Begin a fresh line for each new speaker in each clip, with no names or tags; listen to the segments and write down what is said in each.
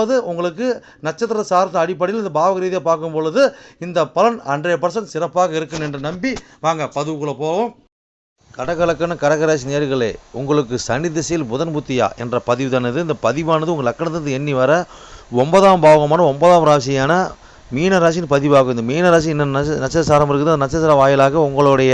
அதாவது உங்களுக்கு நட்சத்திர சார்ந்த அடிப்படையில் இந்த பாவக ரீதியாக பார்க்கும் பொழுது இந்த பலன் ஹண்ட்ரட் பர்சன்ட் சிறப்பாக இருக்கும் என்று நம்பி வாங்க பதிவுக்குள்ளே போவோம். கடகலக்கண கடகராசி நேர்களே உங்களுக்கு சனி திசையில் புதன் புத்தியா என்ற பதிவு தானது இந்த பதிவானது உங்கள் லக்கணத்திலிருந்து எண்ணி வர ஒன்பதாம் பாவகமான ஒன்பதாம் ராசியான மீன ராசின்னு பதிவாகும் இந்த மீன ராசி என்ன நட்ச நட்சத்திரம் இருக்குது அந்த நட்சத்திர வாயிலாக உங்களுடைய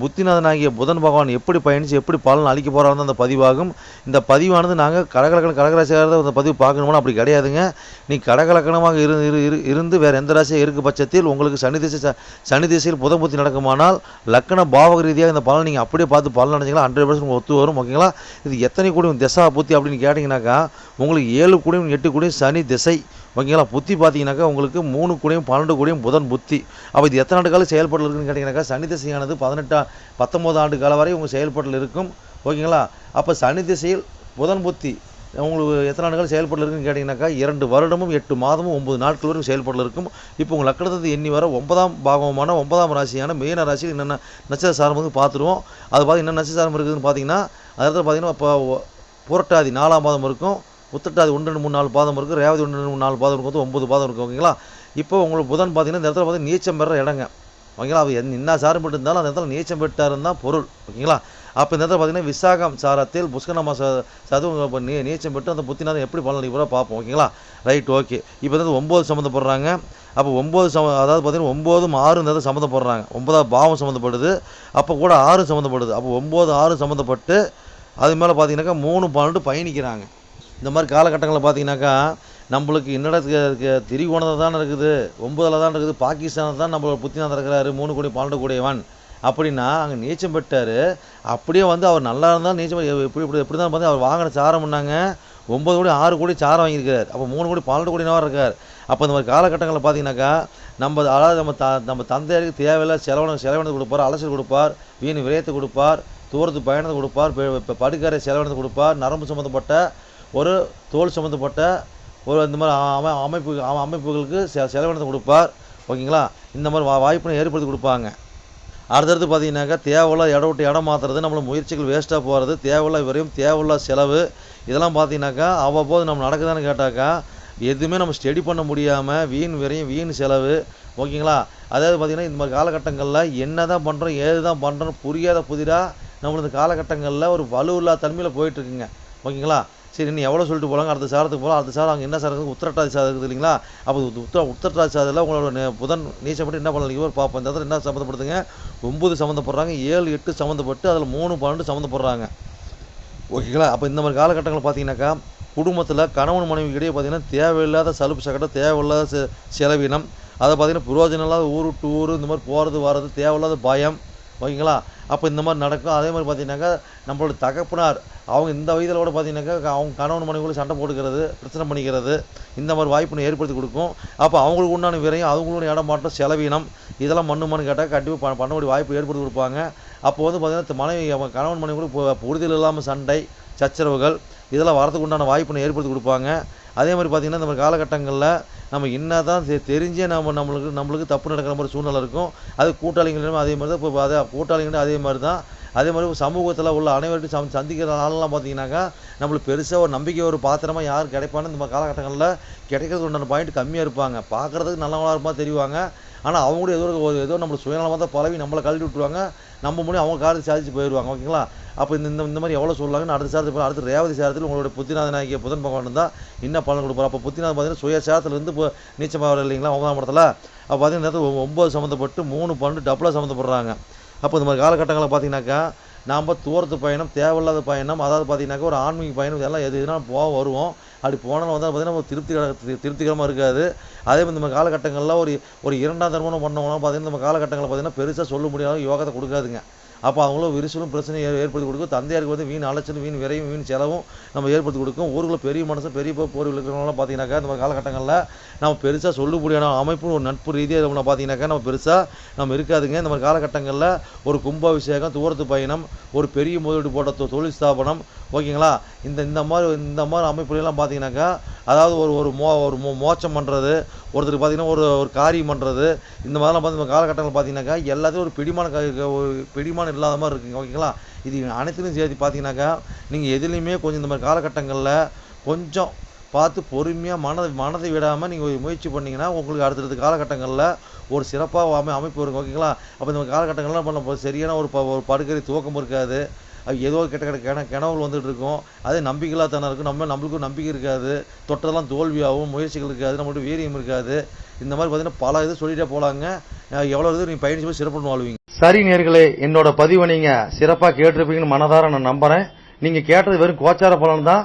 புத்திநாதனாகிய புதன் பகவான் எப்படி பயணித்து எப்படி பலன் அளிக்க போகிறாரு அந்த பதிவாகும். இந்த பதிவானது நாங்கள் கடகலக்கண கடகராசியாக அந்த பதிவு பார்க்கணும்னா அப்படி கிடையாதுங்க நீ கடகலக்கணமாக இரு இரு இரு இருந்து வேறு எந்த ராசியாக இருக்க பட்சத்தில் உங்களுக்கு சனி திசை சனி திசையில் புதன் புத்தி நடக்குமானால் லக்கண பாவக ரீதியாக இந்த பலன் நீங்கள் அப்படியே பார்த்து பலன் நினச்சிங்களா? ஹண்ட்ரட் பர்சன்ட் ஒத்து வரும் ஓகேங்களா இது எத்தனை கூடியும் திசா புத்தி அப்படின்னு கேட்டிங்கனாக்கா உங்களுக்கு ஏழு கூடியும் எட்டு கூடியும் சனி திசை ஓகேங்களா புத்தி பார்த்தீங்கன்னாக்கா உங்களுக்கு மூணு கூடியும் பன்னெண்டு கூடியும் புதன் புத்தி. அப்போ இது எத்தனை ஆண்டு காலம் செயல்பாட்டில் இருக்குன்னு கேட்டிங்கனாக்கா சனி திசையானது பதினெட்டாம் பத்தொம்போது ஆண்டு காலம் வரை உங்கள் செயல்பாட்டில் இருக்கும். ஓகேங்களா? அப்போ சனி திசையில் புதன் புத்தி உங்களுக்கு எத்தனை ஆண்டுகள் செயல்பாட்டில் இருக்குன்னு கேட்டிங்கனாக்கா இரண்டு வருடமும் எட்டு மாதமும் ஒன்பது நாட்கள் வரைக்கும் செயல்பாட்டில் இருக்கும். இப்போ உங்கள் லக்கணத்தை எண்ணி வர ஒன்பதாம் பாகமான ஒன்பதாம் ராசியான மீன ராசியில் என்னென்ன நட்சத்திர சாரம் வந்து பார்த்துருவோம். அது பார்த்து என்ன நட்சத்திர சாரம் இருக்குதுன்னு பார்த்தீங்கன்னா அதில் பார்த்தீங்கன்னா இப்போ புரட்டாதி நாலாம் பாதம் இருக்கும். உத்திரட்டாதி ஒன்று ரெண்டு மூணு நாலு பாதம் இருக்குது ரேவதி ஒன்று ரெண்டு மூணு நாலு பாதம் இருக்கும். ஒன்பது பாதம் இருக்கும். ஓகேங்களா? இப்போ உங்களுக்கு புதன் பார்த்தீங்கன்னா இந்த இடத்துல பார்த்தீங்கன்னா நீச்சம் பெற இடங்க. ஓகேங்களா? அவர் என்ன சாரம் பெற்று இருந்தாலும் அந்த இடத்துல நீச்சம் பெற்றாருன்னு தான் பொருள். ஓகேங்களா? அப்போ இந்த இடத்துல பார்த்தீங்கன்னா விசாகம் சாரத்தில் புஷ்கனமா சதுவ நீ நீச்சம் பெற்று அந்த புத்திநாதம் எப்படி பலன் அளிக்க பார்ப்போம். ஓகேங்களா? Right okay. இப்போ வந்து ஒம்பது சம்மந்தப்படுறாங்க. அப்போ ஒம்பது சம அதாவது பார்த்தீங்கன்னா ஒம்போதும் ஆறு இந்த இடத்துல சம்மந்தப்படுறாங்க. ஒன்பதாவது பாவம் சம்மந்தப்படுது. அப்போ கூட ஆறு சம்மந்தப்படுது. அப்போ ஒம்பது ஆறு சம்மந்தப்பட்டு அது மேலே பார்த்தீங்கன்னாக்கா மூணு பன்னெண்டு பயணிக்கிறாங்க. இந்த மாதிரி காலகட்டங்களில் பார்த்தீங்கன்னாக்கா நம்மளுக்கு என்னடா திரிகோணத்தில் தான் இருக்குது. ஒன்பதில் தான் இருக்குது. பாகிஸ்தானில் தான் நம்மளோட புத்தி இருக்கிறாரு. மூணு கோடி பன்னெண்டு கோடியவன் அப்படின்னா அங்கே நீச்சம் பெற்றார். அப்படியே வந்து அவர் நல்லா இருந்தால் நீச்சம் எப்படி இப்படி எப்படி தான் பார்த்து அவர் வாங்கின சாரம் பண்ணாங்க ஒம்பது கோடி ஆறு கோடி சாரம் வாங்கியிருக்கார் அப்போ மூணு கோடி பன்னெண்டு கோடி இருக்கார்? அப்போ இந்த மாதிரி காலகட்டங்களில் பார்த்தீங்கன்னாக்கா நம்ம அதாவது நம்ம த நம்ம தந்தையாருக்கு தேவையில்ல. செலவணம் செலவணத்தை கொடுப்பார். அலசல் கொடுப்பார். வீண் விரயத்தை கொடுப்பார். தூரத்து பயணத்தை கொடுப்பார். படுக்கரை செலவினது கொடுப்பார். நரம்பு சம்மந்தப்பட்ட ஒரு தோல் சம்மந்தப்பட்ட ஒரு இந்த மாதிரி அமை அமைப்பு அமைப்புகளுக்கு செ செலவினத்தை கொடுப்பார். ஓகேங்களா? இந்த மாதிரி வா வாய்ப்பினை ஏற்படுத்தி கொடுப்பாங்க. அடுத்தடுத்து பார்த்தீங்கன்னாக்கா தேவையில்ல இடம் விட்டு இடம் மாற்றுறது நம்மள முயற்சிகள் வேஸ்ட்டாக போகிறது தேவையில்லா வரையும் தேவையில்லா செலவு இதெல்லாம் பார்த்தீங்கன்னாக்கா அவ்வப்போது நம்ம நடக்குதான்னு கேட்டாக்கா எதுவுமே நம்ம ஸ்டடி பண்ண முடியாமல் வீண் விரையும் வீண் செலவு ஓகேங்களா? அதாவது பார்த்தீங்கன்னா இந்த மாதிரி காலகட்டங்களில் என்ன தான் பண்ணுறோம் ஏது தான் பண்ணுறோம் புரியாத புதிராக நம்மளது காலகட்டங்களில் ஒரு வலுவில்லா தன்மையில் போயிட்டுருக்குங்க ஓகேங்களா? சரி நீ எவ்வளோ சொல்லிட்டு போகலாங்க அடுத்த சாரத்துக்கு போகலாம். அடுத்த சாரம் அங்கே என்ன சார் உத்தரட்டாதி சாதம் இருக்குது இல்லைங்களா? அப்போ உத்தர உத்தரட்டாதி உத்திரட்டாதி சாதத்தில் உங்களோட புதன் நீச்சப்பட்டு என்ன பண்ணலாம்? இவர் பார்ப்போம் இந்த இடத்துல என்ன சம்மந்தப்படுத்துங்க? ஒம்பது சம்மந்தப்படுறாங்க ஏழு எட்டு சம்மந்தப்பட்டு அதில் மூணு பன்னெண்டு சம்மந்தப்படுறாங்க. ஓகேங்களா? அப்போ இந்த மாதிரி காலகட்டங்களில் பார்த்தீங்கன்னாக்கா குடும்பத்தில் கணவன் மனைவி இடையே பார்த்தீங்கன்னா தேவையில்லாத சலுப்பு சக்கட்டம் தேவையில்லாத செலவினம். அதை பார்த்தீங்கன்னா புரோஜனம் இல்லாத ஊர் விட்டு ஊர் இந்த மாதிரி போகிறது வர்றது தேவையில்லாத பயம். ஓகேங்களா? அப்போ இந்த மாதிரி நடக்கும். அதே மாதிரி பார்த்தீங்கன்னாக்கா நம்மளோட தகப்பனார் அவங்க இந்த வயதில் கூட பார்த்தீங்கன்னாக்கா அவங்க கணவன் மனைவிகளும் சண்டை போட்டுக்கிறது பிரச்சனை பண்ணிக்கிறது இந்த மாதிரி வாய்ப்பினை ஏற்படுத்தி கொடுக்கும். அப்போ அவங்களுக்கு உண்டான விரையும் அவங்களோட இடம் மாற்றம் செலவீனம் இதெல்லாம் பண்ணுமான்னு கேட்டால் கண்டிப்பாக பண்ணக்கூடிய வாய்ப்பு ஏற்படுத்தி கொடுப்பாங்க. அப்போ வந்து பார்த்தீங்கன்னா மனைவி அவங்க கணவன் மனைவி கூட இப்போ புரிதல் இல்லாமல் சண்டை சச்சரவுகள் இதெல்லாம் வரதுக்கு உண்டான வாய்ப்பினை ஏற்படுத்தி கொடுப்பாங்க. அதே மாதிரி பார்த்தீங்கன்னா இந்த மாதிரி காலகட்டங்களில் நம்ம என்ன தான் தெரிஞ்சே நம்ம நம்மளுக்கு நம்மளுக்கு தப்பு நடக்கிற மாதிரி சூழ்நிலை இருக்கும். அது கூட்டாளிகளும் அதே மாதிரி தான் இப்போ அதே கூட்டாளிகளும் அதே மாதிரி தான் அதே மாதிரி சமூகத்தில் உள்ள அனைவருக்கும் சம் சந்திக்கிற ஆளெல்லாம் பார்த்தீங்கன்னாக்கா நம்மளுக்கு பெருசாக ஒரு நம்பிக்கை ஒரு பாத்திரமாக யார் கிடைப்பான்னு இந்த மாதிரி காலகட்டங்களில் கிடைக்கிறதுக்கு உண்டான பாயிண்ட் கம்மியாக இருப்பாங்க. பார்க்குறதுக்கு நல்லவங்களா இருப்பா தெரிவாங்க. ஆனால் அவங்களும் கூட ஏதோ ஒரு ஏதோ நம்மளுக்கு சுயநலமாக தான் பழவி நம்மளை கழட்டி விட்டுருவாங்க. நம்ம முடியும் அவங்க காரியத்தை சாதிச்சு போயிடுவாங்க. ஓகேங்களா? அப்போ இந்த இந்த- இந்த மாதிரி எவ்வளோ சொல்லலாங்கன்னு அடுத்த சாரத்தில் போய் அடுத்து ரேவதி சாரத்தில் உங்களுடைய புத்திநாதனாகிய புதன் பகவான் இருந்தால் என்ன பலன் கொடுப்பார். அப்போ புத்திநாதன் பார்த்தீங்கன்னா சுய சாரத்துலேருந்து இப்போ நீச்சமாக இல்லைங்களா? ஒன்பதாம் இடத்துல. அப்போ பார்த்தீங்கன்னா இந்த ஒம்பது சம்மந்தப்பட்டு மூணு பன்னெண்டு டபுளாக சம்மந்தப்படுறாங்க. அப்போ இந்த மாதிரி காலகட்டங்களில் பார்த்தீங்கன்னாக்கா நாம் தூரத்து பயணம் தேவையில்லாத பயணம் அதாவது பார்த்தீங்கன்னாக்கா ஒரு ஆன்மீக பயணம் இதெல்லாம் எது எதுனா போக வருவோம். அப்படி போனாலும் வந்து பார்த்தீங்கன்னா ஒரு திருப்தி திருப்திகரமாக இருக்காது. அதே மாதிரி நம்ம காலகட்டங்களில் ஒரு ஒரு இரண்டாம் தர்மம் பண்ணவங்களாம் பார்த்தீங்கன்னா நம்ம காலகட்டங்களில் பார்த்தீங்கன்னா பெருசாக சொல்ல முடியாத யோகத்தை கொடுக்காதுங்க. அப்போ அவங்களும் விரிசலும் பிரச்சனையும் ஏற்படுத்தி கொடுக்கும். தந்தையாருக்கு வந்து வீண் அலைச்சலும் வீண் விரையும் வீண் செலவும் நம்ம ஏற்படுத்தி கொடுக்கும். ஊருக்குள்ள பெரிய மனுஷன் பெரிய போர் இருக்கிறவங்களாம் பார்த்தீங்கன்னாக்கா இந்த மாதிரி காலகட்டங்களில் நம்ம பெருசாக சொல்லக்கூடிய அமைப்பு ஒரு நட்பு ரீதியாக நம்ம பார்த்தீங்கன்னாக்கா நம்ம பெருசாக நம்ம இருக்காதுங்க. இந்த மாதிரி காலகட்டங்களில் ஒரு கும்பாபிஷேகம் தூரத்து பயணம் ஒரு பெரிய முதலீடு போட்ட தொழில் ஸ்தாபனம் ஓகேங்களா? இந்த இந்த மாதிரி இந்த மாதிரி அமைப்புலாம் பார்த்தீங்கன்னாக்கா அதாவது ஒரு ஒரு மோ ஒரு மோ மோச்சம் பண்ணுறது ஒருத்தருக்கு பார்த்தீங்கன்னா ஒரு ஒரு காரியம் பண்ணுறது இந்த மாதிரிலாம் பார்த்து காலகட்டங்கள் பார்த்தீங்கன்னாக்கா எல்லாத்தையும் ஒரு பிடிமான க- ஒரு பிடிமானம் இல்லாத மாதிரி இருக்குங்க. ஓகேங்களா? இது அனைத்துலையும் சேர்த்து பார்த்தீங்கன்னாக்கா நீங்கள் எதுலேயுமே கொஞ்சம் இந்த மாதிரி காலகட்டங்களில் கொஞ்சம் பார்த்து பொறுமையாக மனதை மனதை விடாமல் நீங்கள் முயற்சி பண்ணிங்கன்னா உங்களுக்கு அடுத்தடுத்த காலகட்டங்களில் ஒரு சிறப்பாக அமை அமைப்பு இருக்கும் ஓகேங்களா? அப்போ இந்த காலகட்டங்கள்லாம் பண்ண சரியான ஒரு ப- ஒரு படுக்கை துவக்கம் இருக்காது. அது ஏதோ கெட்ட கெட்ட கிண கிணவுகள் வந்துட்டு இருக்கும். அதே நம்பிக்கையில்லா தானே இருக்கும் நம்ம நம்மளுக்கும் நம்பிக்கை இருக்காது. தொட்டதெல்லாம் தோல்வியாகவும் முயற்சிகள் இருக்காது. நம்மள்ட்ட வீரியம் இருக்காது. இந்த மாதிரி பார்த்தீங்கன்னா பல இது சொல்லிட்டே போலாங்க. எவ்வளோ இது நீங்கள் பயணிச்சு போய் சிறப்பு வாழ்வீங்க சரி நேர்களே என்னோட பதிவை நீங்கள் சிறப்பாக கேட்டிருப்பீங்கன்னு மனதார நான் நம்புகிறேன் நீங்கள் கேட்டது வெறும் கோச்சார பலன் தான்.